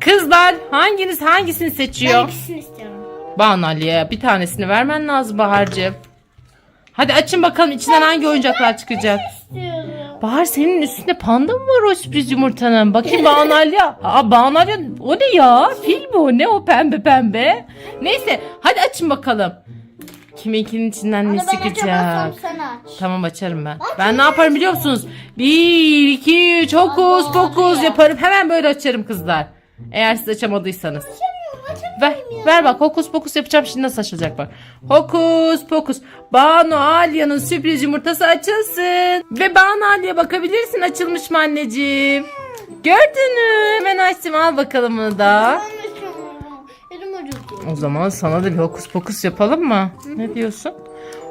Kızlar hanginiz hangisini Ben seçiyor? ikisini istiyorum. Banu Ali'ye bir tanesini vermen lazım Bahar'cığım. Hadi açın bakalım içinden hangi oyuncaklar çıkacak. İstiyorum. Bahar senin üstünde panda mı var o sürpriz yumurtanın? Bakayım Banu Ali. Aa Banu Ali o ne ya? Fil o? Ne o pembe pembe? Neyse hadi açın bakalım. Kiminkinin içinden ne Onu ben çıkacak? açamazsam sen aç. Tamam açarım ben. Ben ne yaparım biliyor musunuz? 1, 2, 3 hokus Allah pokus ya. yaparım. Hemen böyle açarım kızlar. Eğer siz açamadıysanız. Ver, ver bak hokus pokus yapacağım şimdi nasıl açılacak bak. Hokus pokus. Banu Alya'nın sürpriz yumurtası açılsın. Ve Banu Alya bakabilirsin açılmış mı anneciğim? Gördün mü? Hemen açtım al bakalım bunu da. O zaman sana da bir hokus pokus yapalım mı? Ne diyorsun?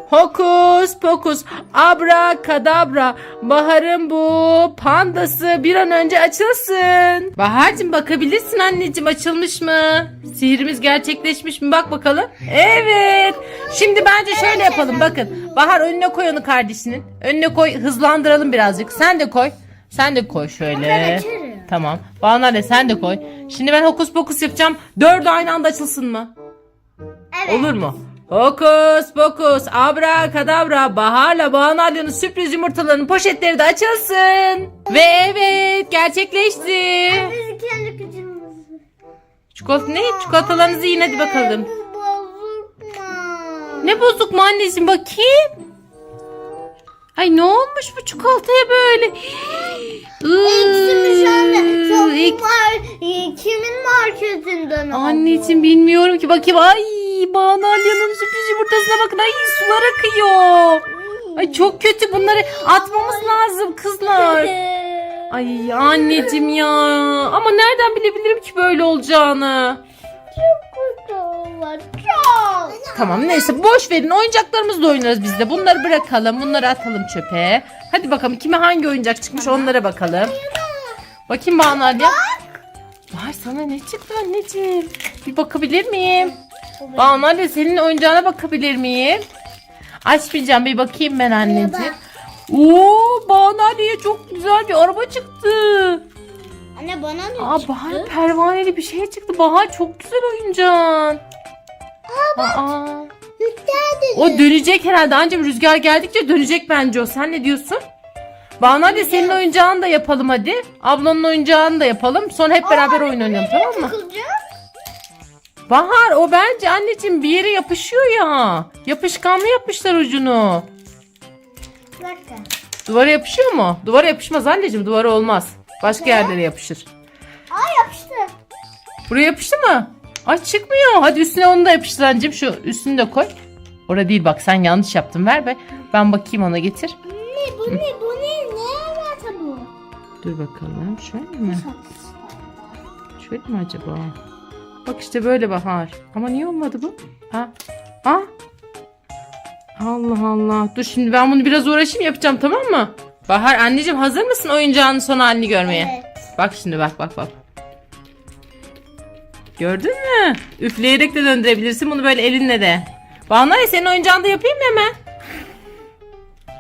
Hokus pokus abra kadabra Bahar'ın bu pandası bir an önce açılsın. Bahar'cığım bakabilirsin anneciğim açılmış mı? Sihirimiz gerçekleşmiş mi? Bak bakalım. Evet. Şimdi bence şöyle yapalım bakın. Bahar önüne koy onu kardeşinin. Önüne koy hızlandıralım birazcık. Sen de koy. Sen de koy şöyle. Tamam. Bana ne sen de koy. Şimdi ben hokus pokus yapacağım. Dördü aynı anda açılsın mı? Evet. Olur mu? Hokus pokus abra kadabra Bahar'la Banu Alya'nın sürpriz yumurtalarının poşetleri de açılsın. Ve evet gerçekleşti. Biz kendi gücümüz. Çikolata ne? Çikolatalarınızı yiyin hadi bakalım. Ne bozuk mu anneciğim bakayım. Ay ne olmuş bu çikolataya böyle? Çok İk- mar- kimin marketinden aldın? Anneciğim bilmiyorum ki bakayım. Ay yumurtasına bakın. Ay sular akıyor. Ay çok kötü bunları atmamız lazım kızlar. Ay anneciğim ya. Ama nereden bilebilirim ki böyle olacağını? Çok kötü var. Çok. Tamam neyse boş verin oyuncaklarımızla oynarız biz de. Bunları bırakalım bunları atalım çöpe. Hadi bakalım kime hangi oyuncak çıkmış onlara bakalım. Bakayım Banu Alya. Vay sana ne çıktı anneciğim? Bir bakabilir miyim? Banu Alya senin oyuncağına bakabilir miyim? Açmayacağım bir bakayım ben anneciğim. Oo Banu Alya'ya çok güzel bir araba çıktı. Anne bana ne Aa çıktı? Bahar pervaneli bir şey çıktı. Bahar çok güzel oyuncağın. Aa, Yükseldi. o dönecek herhalde. Ancak rüzgar geldikçe dönecek bence o. Sen ne diyorsun? Banu hadi senin oyuncağını da yapalım hadi. Ablanın oyuncağını da yapalım. Sonra hep beraber oyun oynayalım tamam mı? Takılacak. Bahar o bence anneciğim bir yere yapışıyor ya. Yapışkanlı yapmışlar ucunu. Bir dakika. Duvara yapışıyor mu? Duvara yapışmaz anneciğim. Duvara olmaz. Başka yerlere yapışır. Aa yapıştı. Buraya yapıştı mı? Ay çıkmıyor. Hadi üstüne onu da yapıştır anneciğim. Şu üstünü de koy. Orada değil bak sen yanlış yaptın. Ver be. Ben bakayım ona getir. Ne bu ne bu ne? Ne alaka bu? Dur bakalım. Şöyle mi? Şöyle mi acaba? Bak işte böyle Bahar. Ama niye olmadı bu? Ha? Ha? Allah Allah. Dur şimdi ben bunu biraz uğraşayım yapacağım tamam mı? Bahar anneciğim hazır mısın oyuncağının son halini görmeye? Evet. Bak şimdi bak bak bak. Gördün mü? Üfleyerek de döndürebilirsin bunu böyle elinle de. Banu Ali senin oyuncağını da yapayım mı hemen?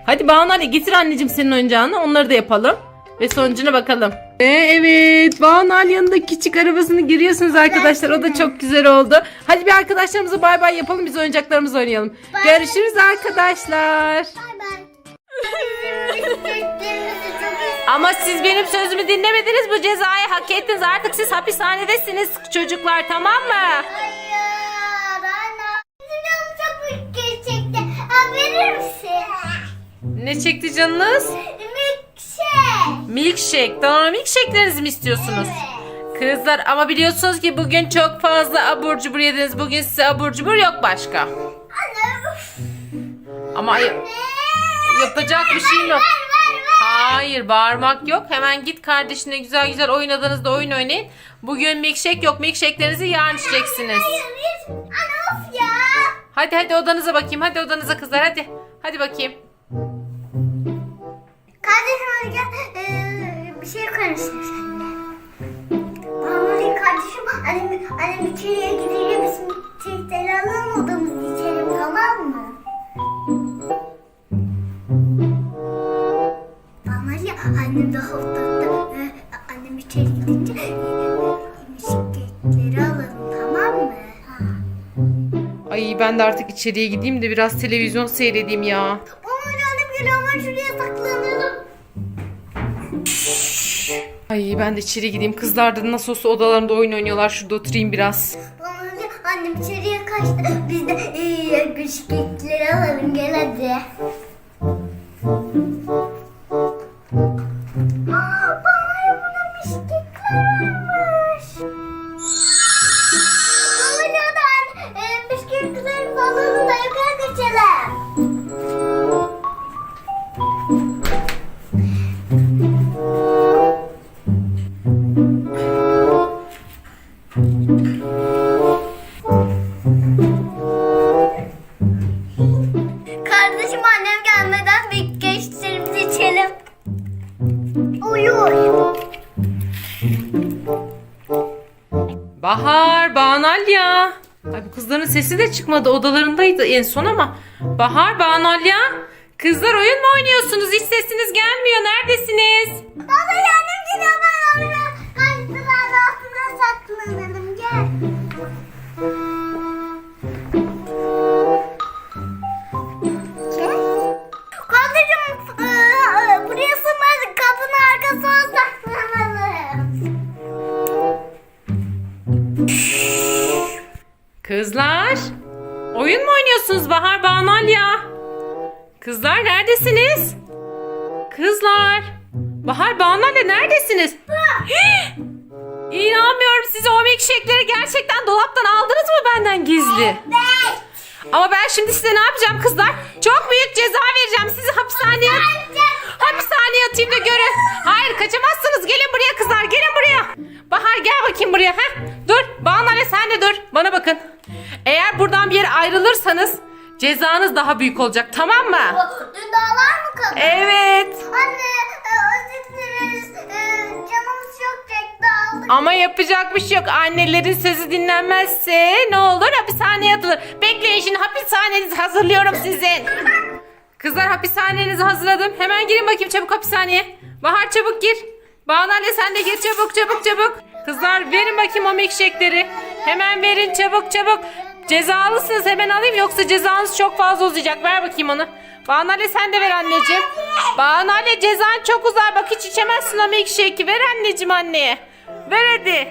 Hadi Banu Ali getir anneciğim senin oyuncağını onları da yapalım. Ve sonucuna bakalım. Ve evet Banu Ali yanında küçük arabasını giriyorsunuz arkadaşlar. O da çok güzel oldu. Hadi bir arkadaşlarımıza bay bay yapalım biz oyuncaklarımızı oynayalım. Görüşürüz arkadaşlar. Bay bay. Ama siz benim sözümü dinlemediniz. Bu cezayı hak ettiniz. Artık siz hapishanedesiniz çocuklar tamam mı? Hayır anne. Çekti. Misin? Ne çekti canınız? Milkshake. Tamam milkshake'lerinizi mi istiyorsunuz? Kızlar ama biliyorsunuz ki bugün çok fazla abur cubur yediniz. Bugün size abur cubur yok başka. Ama ya- yapacak bir şey yok. Hayır bağırmak yok. Hemen git kardeşine güzel güzel oynadığınızda oyun oynayın. Bugün milkshake yok. Milkshake'lerinizi yarın içeceksiniz. Anne of ya. Hadi hadi odanıza bakayım. Hadi odanıza kızlar hadi. Hadi bakayım. Kardeşim hadi gel. Ee, alır mısınız anne? Anne kardeşim annem, annem içeriye gidelim biz çiçekleri alalım odamızı içelim tamam mı? Bana ya annem daha odakta e, annem içeri gidince e, bisikletleri alalım tamam mı? Ay ben de artık içeriye gideyim de biraz televizyon seyredeyim ya. Aman annem gel aman şuraya Ay ben de içeri gideyim. Kızlar da nasıl olsa odalarında oyun oynuyorlar. Şurada oturayım biraz. Diyor, annem içeriye kaçtı. Biz de ee, bisikletleri alalım gel hadi. Aa, bana burada bisikletler varmış. Kardeşim annem gelmeden bir gençlerimizi içelim. Uy uy. Bahar, Banalya. Ay bu kızların sesi de çıkmadı. Odalarındaydı en son ama. Bahar, Banalya. Kızlar oyun mu oynuyorsunuz? Hiç sesiniz gelmiyor. Neredesiniz? Baba annem geliyor ben Kızlar. Oyun mu oynuyorsunuz Bahar, Banalya? Kızlar neredesiniz? Kızlar. Bahar, Banalya neredesiniz? İnanmıyorum size o milkshake'leri gerçekten dolaptan aldınız mı benden gizli? Evet. Ama ben şimdi size ne yapacağım kızlar? Çok büyük ceza vereceğim. Sizi hapishaneye... Hapishaneye atayım da görün. Hayır kaçamazsınız. Gelin buraya kızlar. Gelin buraya. Bahar gel bakayım buraya. Heh. Dur. Banale sen de dur. Bana bakın. Eğer buradan bir yere ayrılırsanız cezanız daha büyük olacak. Tamam mı? Dün dağlar mı kaldı? Evet. Anne e, özür dileriz. E, canımız çok çekti aldık. Ama yapacak bir şey yok. Annelerin sözü dinlenmezse ne olur hapishaneye atılır. Bekleyin şimdi hapishanenizi hazırlıyorum sizin. Kızlar hapishanenizi hazırladım. Hemen girin bakayım çabuk hapishaneye. Bahar çabuk gir. Banale sen de gir çabuk çabuk çabuk. Kızlar verin bakayım o milkshake'leri. Hemen verin çabuk çabuk. Cezalısınız hemen alayım yoksa cezanız çok fazla uzayacak. Ver bakayım onu. Banale sen de ver anneciğim. Banale cezan çok uzar. Bak hiç içemezsin o milkshake'i. Ver anneciğim anneye. Ver hadi.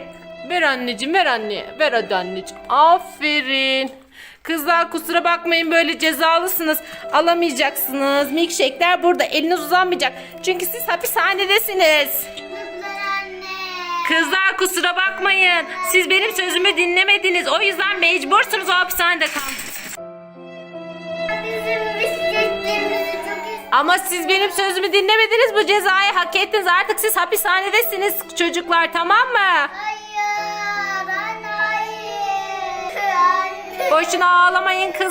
Ver anneciğim ver anneye. Ver hadi anneciğim. Aferin. Kızlar kusura bakmayın böyle cezalısınız. Alamayacaksınız. Milkshake'ler burada. Eliniz uzanmayacak. Çünkü siz hapishanedesiniz. Kızlar kusura bakmayın. Siz benim sözümü dinlemediniz. O yüzden mecbursunuz o hapishanede kalmak. Bizim bisikletlerimizi çok istiyoruz. Ama siz benim sözümü dinlemediniz. Bu cezayı hak ettiniz. Artık siz hapishanedesiniz çocuklar tamam mı? Hayır anne hayır. Boşuna ağlamayın kız.